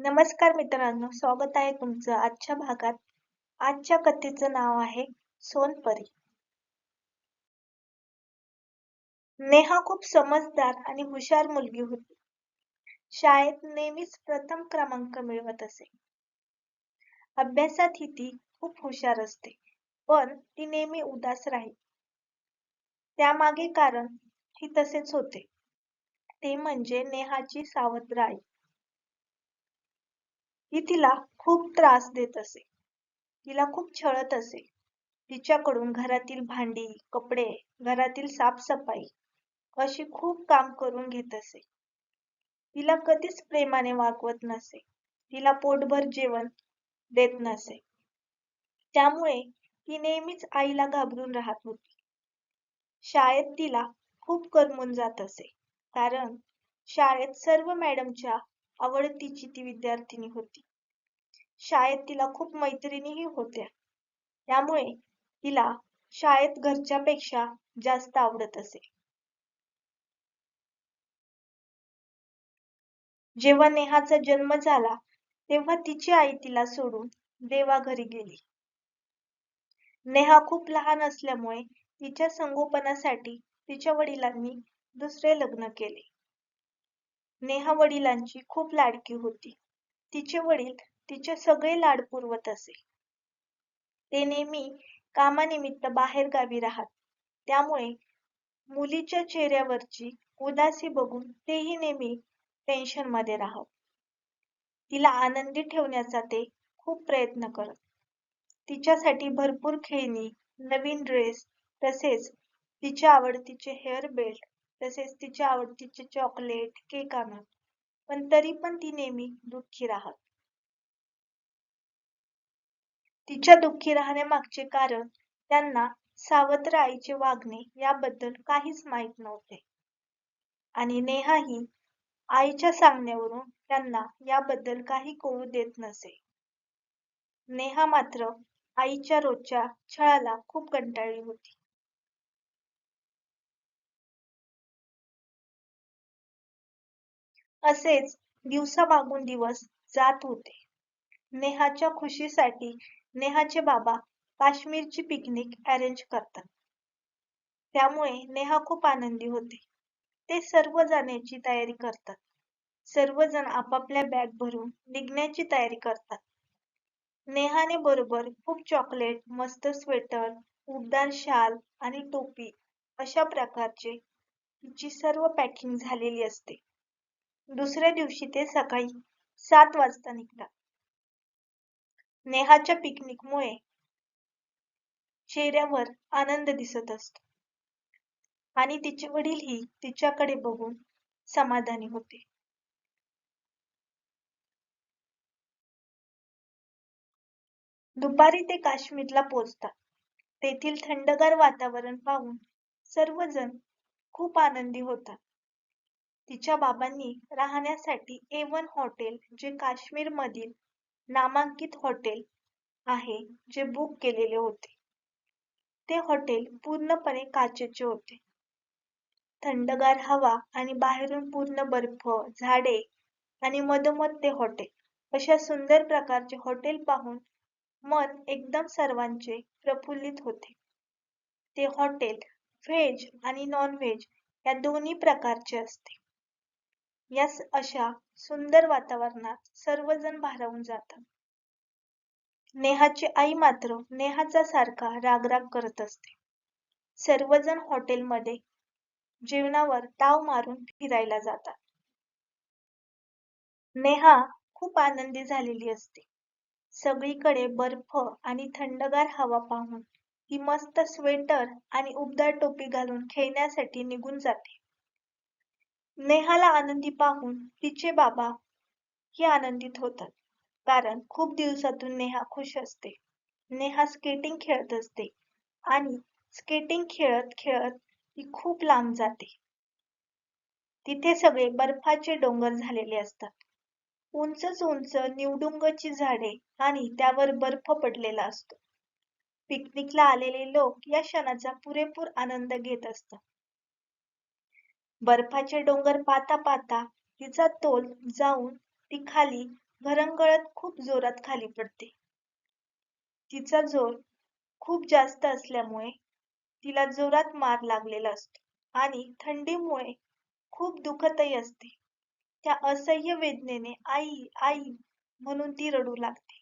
नमस्कार मित्रांनो स्वागत आहे तुमचं आजच्या भागात. आजच्या कथेचं नाव आहे सोनपरी. नेहा खूप समजदार आणि हुशार मुलगी होती. शाळेत नेहमीच प्रथम क्रमांक मिळवत असे. अभ्यासात ही ती खूप हुशार असते पण ती नेहमी उदास राहील. त्यामागे कारण ही तसेच होते. ते म्हणजे नेहाची सावत्र आई ती तिला खूप त्रास देत असे. तिला खूप छळत असे. तिच्याकडून घरातील भांडी कपडे घरातील साफसफाई अशी खूप काम करून घेत असे. तिला कधीच प्रेमाने वागवत नसे. तिला पोटभर जेवण देत नसे. त्यामुळे ती नेहमीच आईला घाबरून राहत होती. शाळेत तिला खूप करमून जात असे. कारण शाळेत सर्व मॅडमच्या आवडतीची ती विद्यार्थिनी होती. शाळेत तिला खूप मैत्रिणीही होत्या. त्यामुळे तिला शाळेत घरच्यापेक्षा जास्त आवडत असे. जेव्हा नेहाचा जन्म झाला तेव्हा तिची आई तिला सोडून देवाघरी गेली. नेहा खूप लहान असल्यामुळे तिच्या संगोपनासाठी तिच्या वडिलांनी दुसरे लग्न केले. नेहा वडिलांची खूप लाडकी होती. तिचे वडील तिचे सगळे लाड पुरवत असे. ते नेहमी कामानिमित्त बाहेर गावी राहत. त्यामुळे मुलीच्या चेहऱ्यावरची उदासी बघून तेही नेहमी टेन्शनमध्ये राहत तिला आनंदी ठेवण्याचा ते खूप प्रयत्न करत. तिच्यासाठी भरपूर खेळणी नवीन ड्रेस तसेच तिच्या आवडतीचे हेअर बेल्ट तसेच तिच्या आवडतीचे चॉकलेट केक आणत. पण तरी पण ती नेहमी दुःखी राहत. तिच्या दुःखी राहण्यामागचे कारण त्यांना सावत्र आईचे वागणे याबद्दल काहीच माहीत नव्हते. आणि नेहाही आईच्या सांगण्यावरून त्यांना याबद्दल काही कळू देत नसे. नेहा मात्र आईच्या रोजच्या छळाला खूप कंटाळली होती. असेच दिवसामागून दिवस जात होते. नेहाच्या खुशीसाठी नेहाचे बाबा काश्मीरची पिकनिक अरेंज करतात. त्यामुळे नेहा खूप आनंदी होते. ते सर्व जाण्याची तयारी करतात. सर्वजण आपापल्या बॅग भरून निघण्याची तयारी करतात. नेहाने बरोबर खूप चॉकलेट मस्त स्वेटर उबदार शाल आणि टोपी अशा प्रकारचे तिची सर्व पॅकिंग झालेली असते. दुसऱ्या दिवशी ते सकाळी सात वाजता निघतात. नेहाच्या पिकनिकमुळे चेहऱ्यावर आनंद दिसत असतो. आणि तिचे वडीलही तिच्याकडे बघून समाधानी होते. दुपारी ते काश्मीरला पोचतात तेथील थंडगार वातावरण पाहून सर्वजण खूप आनंदी होतात. तिच्या बाबांनी राहण्यासाठी ए वन हॉटेल जे काश्मीर मधील नामांकित हॉटेल आहे जे बुक केलेले होते. ते हॉटेल पूर्णपणे काचेचे होते. थंडगार हवा आणि बाहेरून पूर्ण बर्फ झाडे आणि मधोमध ते हॉटेल अशा सुंदर प्रकारचे हॉटेल पाहून मन एकदम सर्वांचे प्रफुल्लित होते. ते हॉटेल व्हेज आणि नॉन व्हेज या दोन्ही प्रकारचे असते. या अशा सुंदर वातावरणात सर्वजण भारावून जातात. नेहाची आई मात्र नेहाचा सारखा रागराग करत असते. सर्वजण हॉटेलमध्ये जेवणावर ताव मारून फिरायला जातात. नेहा खूप आनंदी झालेली असते. सगळीकडे बर्फ आणि थंडगार हवा पाहून ती मस्त स्वेटर आणि उबदार टोपी घालून खेळण्यासाठी निघून जाते. नेहाला आनंदी पाहून तिचे बाबा ही आनंदित होतात. कारण खूप दिवसातून नेहा खुश असते. नेहा स्केटिंग खेळत असते आणि स्केटिंग खेळत खेळत ती खूप लांब जाते. तिथे सगळे बर्फाचे डोंगर झालेले असतात. उंचच उंच निवडुंगची झाडे आणि त्यावर बर्फ पडलेला असतो. पिकनिकला आलेले लोक या क्षणाचा पुरेपूर आनंद घेत असतात. बर्फाचे डोंगर पाहता पाहता तिचा तोल जाऊन ती खाली घरंगळत खूप जोरात खाली पडते. तिचा जोर खूप जास्त असल्यामुळे तिला जोरात मार लागलेला असतो आणि थंडीमुळे खूप दुखतही असते. त्या असह्य वेदनेने आई आई म्हणून ती रडू लागते.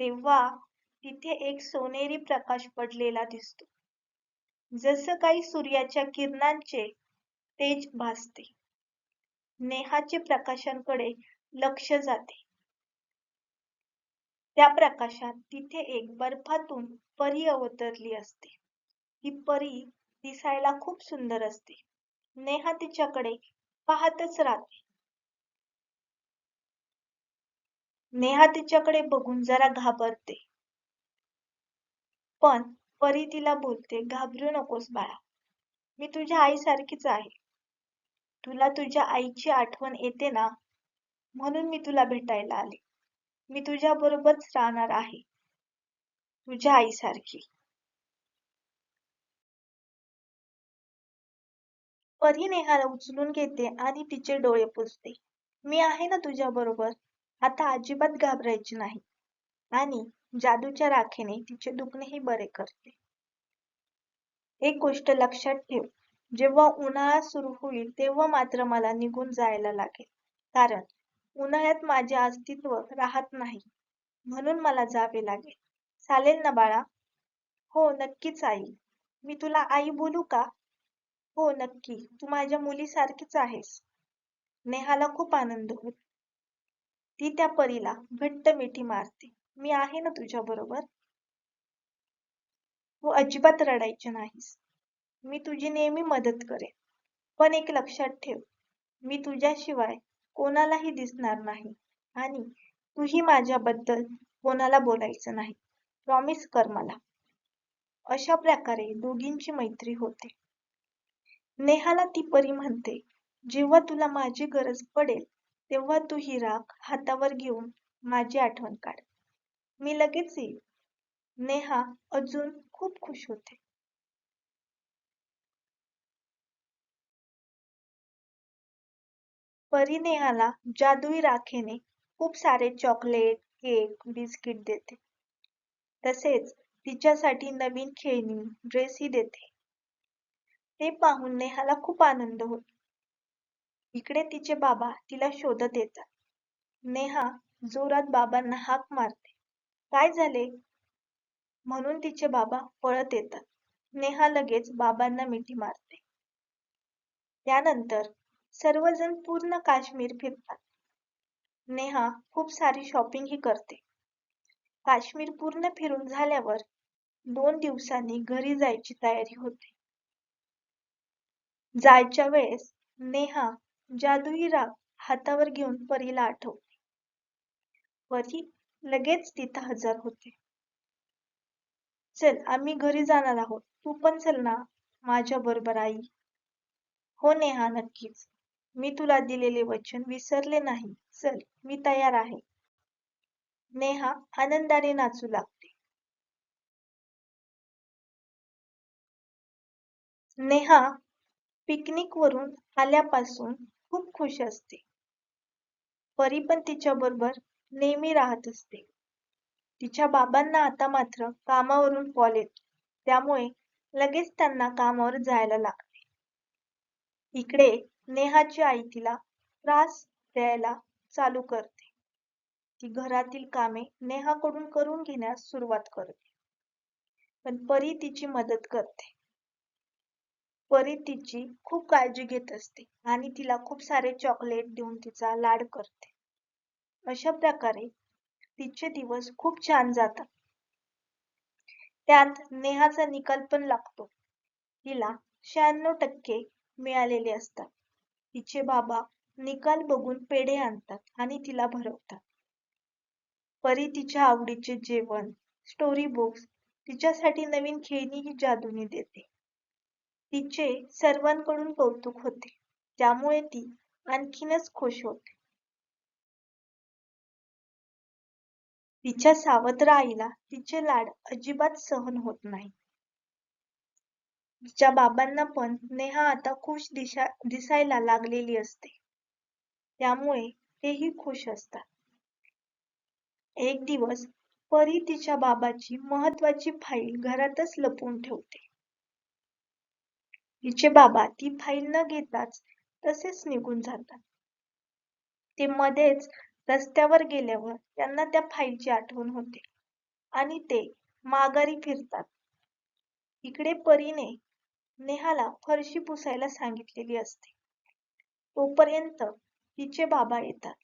तेव्हा तिथे एक सोनेरी प्रकाश पडलेला दिसतो. जसं काही सूर्याच्या किरणांचे तेज भासते. नेहाचे प्रकाशांकडे लक्ष जाते. त्या प्रकाशात तिथे एक बर्फातून परी अवतरली असते. ही परी दिसायला खूप सुंदर असते. नेहा तिच्याकडे पाहतच राहते. नेहा तिच्याकडे बघून जरा घाबरते. पण परी तिला बोलते घाबरू नकोस बाळा. मी तुझ्या आईसारखीच आहे. तुला तुझ्या आईची आठवण येते ना? म्हणून मी तुला भेटायला आले. मी तुझ्या बरोबरच राहणार आहे. तुझ्या आईसारखी. परी नेहाला उचलून घेते आणि तिचे डोळे पुसते. मी आहे ना तुझ्या बरोबर? आता अजिबात घाबरायची नाही. आणि जादूच्या राखेने तिचे दुखणेही बरे करते. एक गोष्ट लक्षात ठेव. जेव्हा उन्हाळा सुरू होईल तेव्हा मात्र मला निघून जायला लागेल. कारण उन्हाळ्यात माझे अस्तित्व राहत नाही म्हणून मला जावे लागेल. चालेल ना बाळा? हो नक्कीच आई. मी तुला आई बोलू का? हो नक्की. तू माझ्या मुलीसारखीच आहेस. नेहाला खूप आनंद होईल. ती त्या परीला घट्ट मिठी मारते. मी आहे ना तुझ्या बरोबर तू अजिबात रडायचे नाहीस. मी तुझी नेहमी मदत करेन. पण एक लक्षात ठेव मी तुझ्याशिवाय कोणालाही दिसणार नाही आणि तूही माझ्याबद्दल कोणाला बोलायचं नाही. प्रॉमिस कर मला. अशा प्रकारे दोघींची मैत्री होते. नेहाला ती परी म्हणते जेव्हा तुला माझी गरज पडेल तेव्हा तू ही राख हातावर घेऊन माझी आठवण काढ. मी लगेच येईल. नेहा अजून खूप खुश होते. परी नेहाला जादुई राखेने खूप सारे चॉकलेट केक बिस्किट देते. तसेच तिच्यासाठी नवीन खेळणी ड्रेसही देते. ते पाहून नेहाला खूप आनंद होतो. इकडे तिचे बाबा तिला शोधत येतात नेहा जोरात बाबांना हाक मारते. काय झाले? म्हणून तिचे बाबा पळत येतात. नेहा लगेच बाबांना मिठी मारते. त्यानंतर सर्वजण पूर्ण काश्मीर फिरतात. नेहा खूप सारी शॉपिंग ही करते. काश्मीर पूर्ण फिरून झाल्यावर दोन दिवसांनी घरी जायची तयारी होते. जायच्या वेळेस नेहा जादुई राग हातावर घेऊन परीला आठवते. परी लगेच तिथं हजर होते. चल आम्ही घरी जाणार आहोत. तू पण चल ना माझ्या बरोबर आई. हो नेहा नक्कीच. मी तुला दिलेले वचन विसरले नाही. चल मी तयार आहे. नेहा आनंदाने नाचू लागते नेहा पिकनिक वरून आल्यापासून खूप खुश असते. परी पण तिच्या बरोबर नेहमी राहत असते. तिच्या बाबांना आता मात्र कामावरून कॉल येतो. त्यामुळे लगेच त्यांना कामावर जायला लागते. इकडे नेहाची आई तिला त्रास द्यायला चालू करते. ती घरातील कामे नेहाकडून करून घेण्यास सुरुवात करते. पण परी तिची मदत करते. परी तिची खूप काळजी घेत असते आणि तिला खूप सारे चॉकलेट देऊन तिचा लाड करते. अशा प्रकारे तिचे दिवस खूप छान जातात. त्यात नेहाचा निकाल पण लागतो. तिला शहाण्णव टक्के मिळालेले असतात. तिचे बाबा निकाल बघून पेढे आणतात आणि तिला भरवतात. परी तिच्या आवडीचे जेवण स्टोरी बुक्स तिच्यासाठी नवीन खेळणी ही जादूने देते. तिचे सर्वांकडून कौतुक होते त्यामुळे ती आणखीनच खुश होते. तिच्या सावत्र आईला तिचे लाड अजिबात सहन होत नाही. तिच्या बाबांना पण नेहा आता खुश दिशा दिसायला लागलेली असते त्यामुळे तेही खुश असतात एक दिवस परी तिच्या बाबाची महत्वाची फाईल घरातच लपवून ठेवते. तिचे बाबा ती फाईल न घेताच तसेच निघून जातात. ते मध्येच रस्त्यावर गेल्यावर त्यांना त्या फाईलची आठवण होते आणि ते माघारी फिरतात. इकडे परीने नेहाला फरशी पुसायला सांगितलेली असते. तोपर्यंत तिचे बाबा येतात.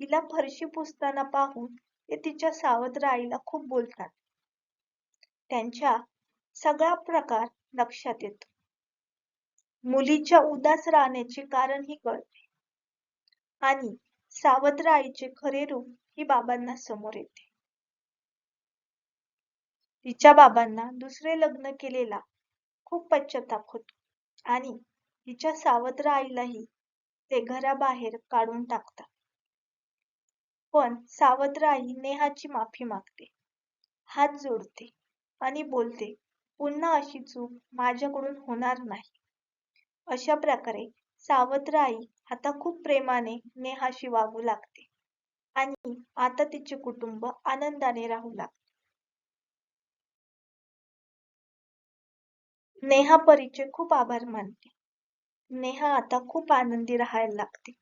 तिला फरशी पुसताना पाहून ते तिच्या सावत्र आईला खूप बोलतात. त्यांच्या सगळा प्रकार लक्षात येतो. मुलीच्या उदास राहण्याचे कारण ही कळते आणि सावत्र आईचे खरे रूप ही बाबांना समोर येते. तिच्या बाबांना दुसरे लग्न केलेला खूप पश्चाताप होतो आणि तिच्या सावत्र आईलाही ते घराबाहेर काढून टाकतात. पण सावत्र आई नेहाची माफी मागते, हात जोडते आणि बोलते पुन्हा अशी चूक माझ्याकडून होणार नाही. अशा प्रकारे सावत्र आई आता खूप प्रेमाने नेहाशी वागू लागते आणि आता तिचे कुटुंब आनंदाने राहू लागते. नेहा परीचे खूप आभार मानते. नेहा आता खूप आनंदी राहायला लागते.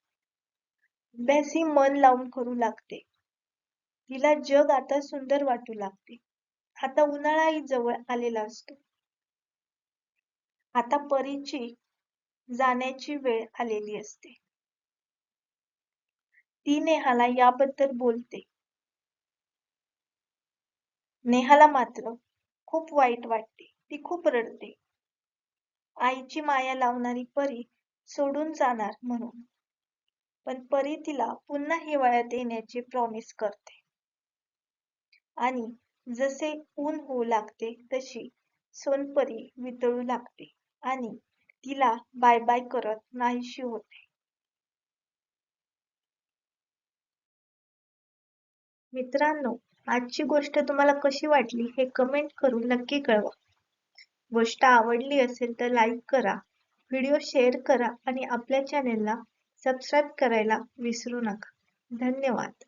अभ्यासही मन लावून करू लागते. तिला जग आता सुंदर वाटू लागते. आता उन्हाळाही जवळ आलेला असतो. आता परीची जाण्याची वेळ आलेली असते. ती नेहाला याबद्दल बोलते. नेहाला मात्र खूप वाईट वाटते. ती खूप रडते. आईची माया लावणारी परी सोडून जाणार म्हणून. पण परी तिला पुन्हा हिवाळ्यात येण्याचे प्रॉमिस करते. आणि जसे ऊन होऊ लागते तशी सोनपरी वितळू लागते आणि तिला बाय बाय करत नाहीशी होते. मित्रांनो आजची गोष्ट तुम्हाला कशी वाटली हे कमेंट करून नक्की कळवा. गोष्ट आवडली असेल तर लाईक करा, व्हिडिओ शेअर करा आणि आपल्या चॅनेलला सबस्क्राईब करायला विसरू नका. धन्यवाद.